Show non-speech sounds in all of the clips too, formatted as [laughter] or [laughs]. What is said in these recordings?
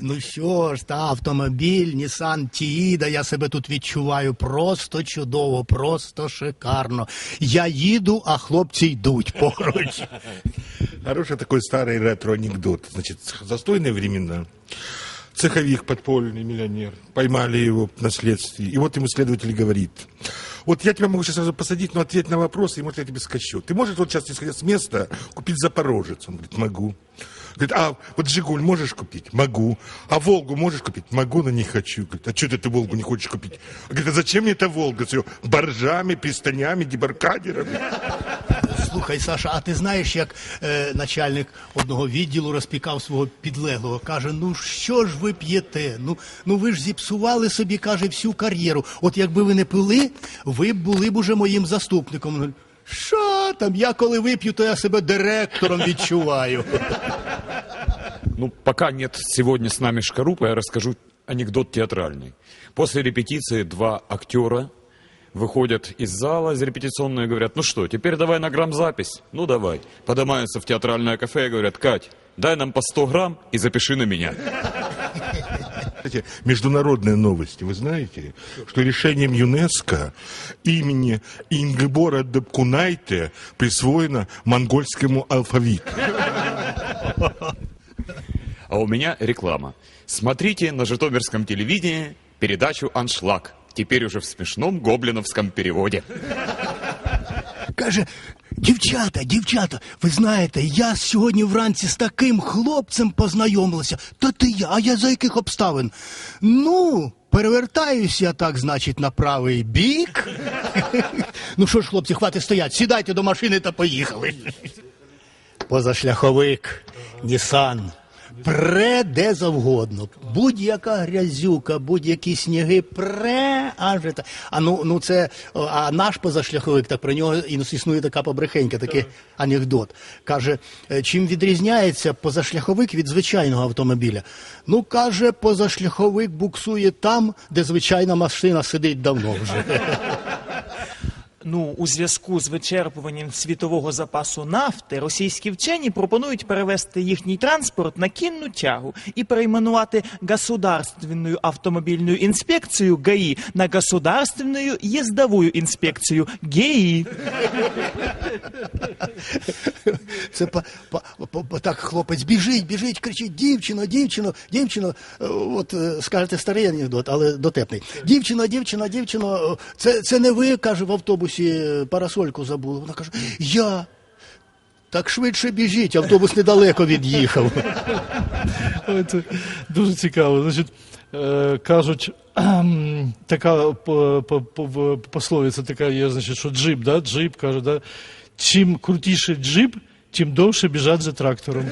Ну що ж, та автомобіль Nissan Тіїда, я себе тут відчуваю просто чудово, просто шикарно. Я їду, а хлопці йдуть поруч. Хороший такой старый ретро-анекдот. Значит, застойные времена. Цеховик подпольный миллионер. Поймали его на следствии. И вот ему следователь говорит. Вот я тебя могу сейчас сразу посадить, но ответь на вопрос, и может я тебе скачу. Ты можешь вот сейчас, исходя с места, купить Запорожец? Он говорит, могу. Говорит, а вот Жигуль можешь купить? Могу. А Волгу можешь купить? Могу, но не хочу. Говорит, а что ты, ты Волгу не хочешь купить? Говорит, а зачем мне эта Волга? С её боржами, пристанями, дебаркадерами. Слухай, Саша, а ти знаєш, як е, начальник одного відділу розпікав свого підлеглого? Каже: ну що ж ви п'єте? Ну, ну ви ж зіпсували собі, каже, всю кар'єру. От якби ви не пили, ви б були б уже моїм заступником. Він говорить, Що там? Я коли вип'ю, то я себе директором відчуваю. Ну, пока нет сегодня с нами Шкарупа, я расскажу анекдот театральный. После репетиции два актера выходят из зала из репетиционной и говорят, ну что, теперь давай на грамм запись? Ну давай. Поднимаются в театральное кафе и говорят, Кать, дай нам по 100 грамм и запиши на меня. Кстати, международные новости. Вы знаете, что решением ЮНЕСКО имени Ингебора Дебкунайте присвоено монгольскому алфавиту. А у меня реклама. Смотрите на житомирском телевидении передачу «Аншлаг». Теперь уже в смешном гоблиновском переводе. Каже, дівчата, дівчата, ви знаєте, я сьогодні вранці з таким хлопцем познайомилася. Та ти я, а я за яких обставин? Ну, перевертаюсь я так, значить, на правий бік. [laughs] Ну що ж, хлопці, хватить стоять, сідайте до машини та поїхали. Позашляховик, Нісан. Пре де завгодно. Будь-яка грязюка, будь-які сніги, пре аж та. А ну, ну це а наш позашляховик, так про нього і існує така побрехенька, такий анекдот. Каже, е, чим відрізняється позашляховик від звичайного автомобіля? Ну, каже, позашляховик буксує там, де звичайна машина сидить давно вже. [laughs] Ну, у зв'язку з вичерпуванням світового запасу нафти, російські вчені пропонують перевести їхній транспорт на кінну тягу і перейменувати Государственную автомобільну інспекцію ГАІ на Государственную їздовую інспекцію ГЕІ. Це по, по, по, так хлопець біжить, біжить, кричить: дівчино, дівчино, дівчино. Е, От е, скажете старий анекдот, але дотепний. Дівчино, дівчино, дівчино, це, це не ви, каже, в автобусі е, парасольку забули. Вона каже, я. Так швидше біжіть, автобус недалеко від'їхав. Це дуже цікаво. Значить, е, кажуть, така по- по- по- пословиця така є, значить, що джип, да? джип каже, да? чим крутіший джип, тим довше біжать за трактором.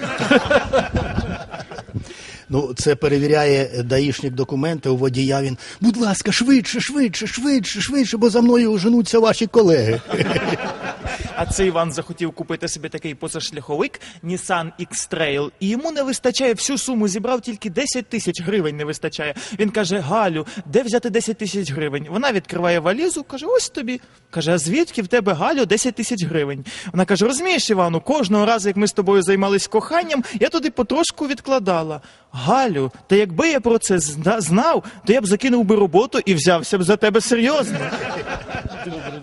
Ну, це перевіряє даїшник документи у водія. Він, будь ласка, швидше, швидше, швидше, швидше, бо за мною женуться ваші колеги. [laughs] А цей Іван захотів купити собі такий позашляховик Nissan X-Trail, і йому не вистачає всю суму, зібрав тільки 10 тисяч гривень не вистачає. Він каже: Галю, де взяти 10 тисяч гривень? Вона відкриває валізу, каже: ось тобі. Каже, а звідки в тебе Галю 10 тисяч гривень? Вона каже: розумієш, Івану, кожного разу, як ми з тобою займались коханням, я туди потрошку відкладала. Галю, та якби я про це знав, то я б закинув би роботу і взявся б за тебе серйозно. Добре,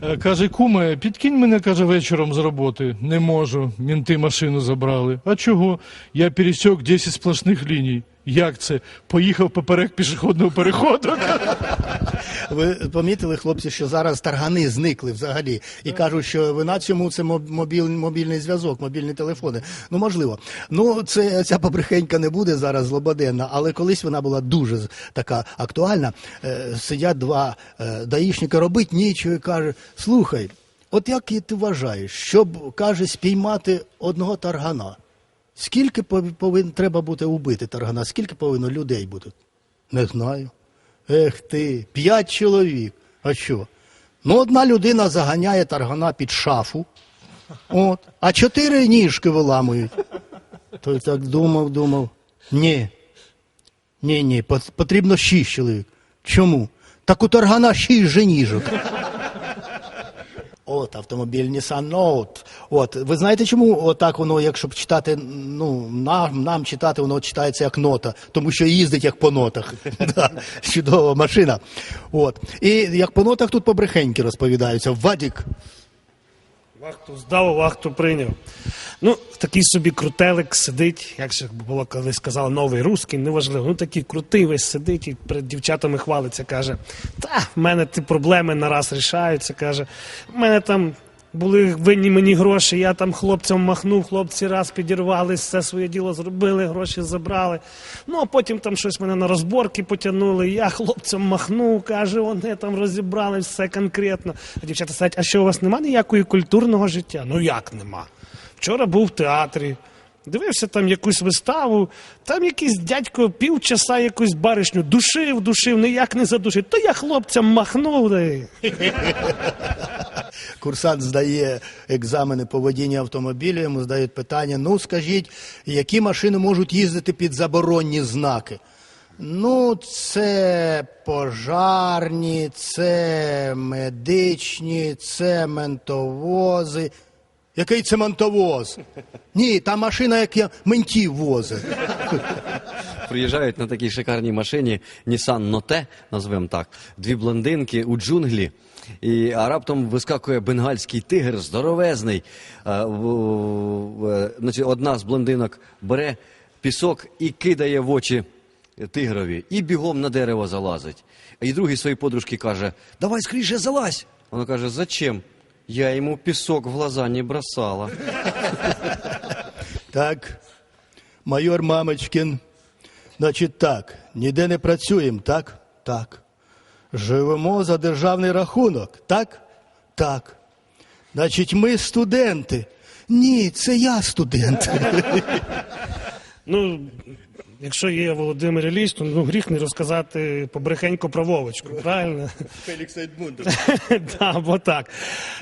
добре. Каже, куме, підкинь мене, каже, вечором з роботи. Не можу. Мінти машину забрали. А чого? Я пересек 10 сплошних ліній. Як це? Поїхав поперек пішохідного переходу. Ви помітили, хлопці, що зараз таргани зникли взагалі і кажуть, що вина цьому це мобіль, мобільний зв'язок, мобільні телефони. Ну можливо. Ну це ця побрехенька не буде зараз злободенна, але колись вона була дуже така актуальна. Е, сидять два е, даїшника, робить нічого і каже: слухай, от як ти вважаєш, щоб каже спіймати одного таргана? Скільки пов- повин треба бути убити таргана? Скільки повинно людей бути? Не знаю. Ех ти, п'ять чоловік. А що? Ну, одна людина заганяє таргана під шафу, от, а чотири ніжки виламують. Той так думав, думав. Ні. Ні, ні, потрібно шість чоловік. Чому? Так у таргана шість же ніжок. От, автомобіль Nissan Note. От, ви знаєте, чому отак воно, якщо читати, ну, нам, нам читати, воно читається як нота, тому що їздить як по нотах. [laughs] Да, Чудова машина. От. І як по нотах тут побрехеньки розповідаються. Вадік. Вахту здав, вахту прийняв. Ну, такий собі крутелик сидить, як ще було колись сказав, новий русський, неважливо. Ну такий крутий весь сидить і перед дівчатами хвалиться, каже: Та, в мене ті проблеми нараз рішаються. каже, в мене там. Були винні мені гроші, я там хлопцям махнув, хлопці раз підірвались, все своє діло зробили, гроші забрали. Ну а потім там щось мене на розборки потягнули. Я хлопцям махнув, каже, вони там розібрали все конкретно. А дівчата сидять, а що у вас нема ніякої культурного життя? Ну як нема? Вчора був в театрі. Дивився там якусь виставу, там якийсь дядько півчаса якусь баришню душив, душив, ніяк не задушив. То я хлопцям махнув. Курсант здає екзамени по водінню автомобіля, йому здають питання: ну скажіть, які машини можуть їздити під заборонні знаки? Ну, це пожарні, це медичні, це ментовози. Який це ментовоз? Ні, та машина, як я ментів возить. Приїжджають на такій шикарній машині Nissan Note, назвемо так, дві блондинки у джунглі. І, а раптом вискакує бенгальський тигр, здоровезний. А, в- в- значить, одна з блондинок бере пісок і кидає в очі тигрові, і бігом на дерево залазить. І другий своїй подружці каже: Давай скоріше залазь. Вона каже: Зачем? Я йому пісок в глаза не бросала. Так, майор Мамочкін. Значить так, ніде не працюємо, так? Так. Живемо за державний рахунок, так? Так. Значить, ми студенти. Ні, це я студент. [laughs] Ну, якщо є Володимир Ілліч, то ну, гріх не розказати побрехенько про Вовочку, правильно? [laughs] Фелікс Едмундер. [laughs] да, бо так.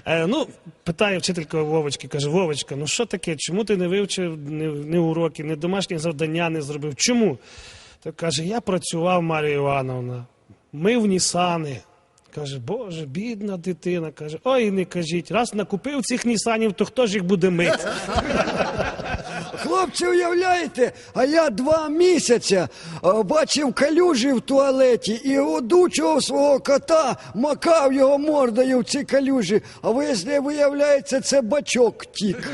Е, ну, питає вчителька Вовочки, каже, Вовочка, ну що таке? Чому ти не вивчив ні, ні уроки, ні домашні завдання не зробив? Чому? То каже, я працював, Марія Івановна, мив Нісани. Каже, Боже, бідна дитина. Каже, ой, не кажіть, раз накупив цих нісанів, то хто ж їх буде мити? [laughs] Хлопці, уявляєте, а я два місяці е, бачив калюжі в туалеті і одучував свого кота, макав його мордою в ці калюжі, а виясне, виявляється, це бачок тік.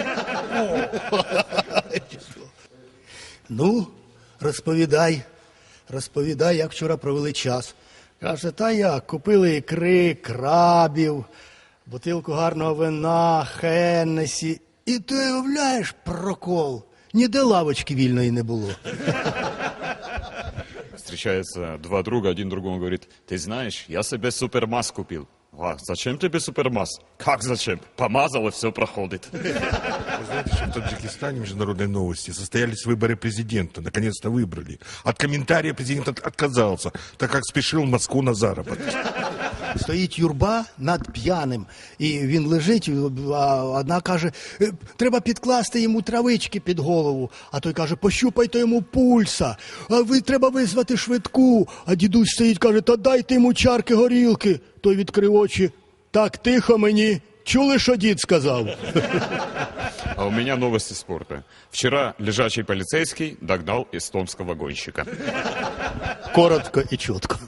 Ну, розповідай, розповідай, як вчора провели час. Каже, та як, купили ікри, крабів, бутилку гарного вина, Хеннесі. І ти уявляєш прокол. Ніде лавочки вільної не було. Встречаются два друга, один другому говорит, ты знаешь, я себе супермаз купил. А, зачем тебе супермаз? Как зачем? Помазал и все проходит. Вы знаете, что в Таджикистане международные новости состоялись выборы президента. Наконец-то выбрали. От комментария президент от- отказался, так как спешил в Москву на заработки. Стоїть юрба над п'яним, і він лежить, а одна каже, «Е, треба підкласти йому травички під голову. А той каже, пощупайте йому пульса, а ви треба визвати швидку. А дідусь стоїть, каже, та дайте йому чарки горілки. Той відкрив очі. Так тихо мені. Чули, що дід сказав? А у меня новости спорта. Вчера лежачий полицейский догнал эстонского гонщика. Коротко і чітко.